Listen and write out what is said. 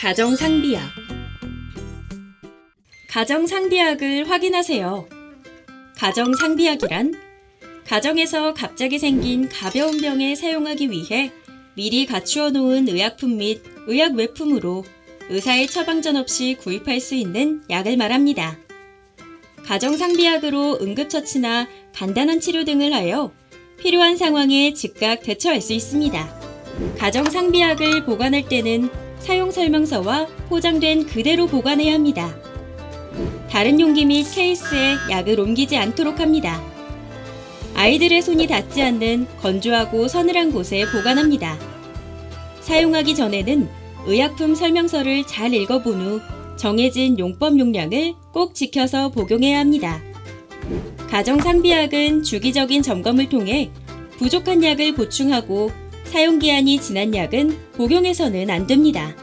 가정상비약 가정상비약을 확인하세요. 가정상비약이란 가정에서 갑자기 생긴 가벼운 병에 사용하기 위해 미리 갖추어 놓은 의약품 및 의약 외품으로 의사의 처방전 없이 구입할 수 있는 약을 말합니다. 가정상비약으로 응급처치나 간단한 치료 등을 하여 필요한 상황에 즉각 대처할 수 있습니다. 가정상비약을 보관할 때는 사용 설명서와 포장된 그대로 보관해야 합니다. 다른 용기 및 케이스에 약을 옮기지 않도록 합니다. 아이들의 손이 닿지 않는 건조하고 서늘한 곳에 보관합니다. 사용하기 전에는 의약품 설명서를 잘 읽어본 후 정해진 용법 용량을 꼭 지켜서 복용해야 합니다. 가정상비약은 주기적인 점검을 통해 부족한 약을 보충하고 사용기한이 지난 약은 복용해서는 안 됩니다.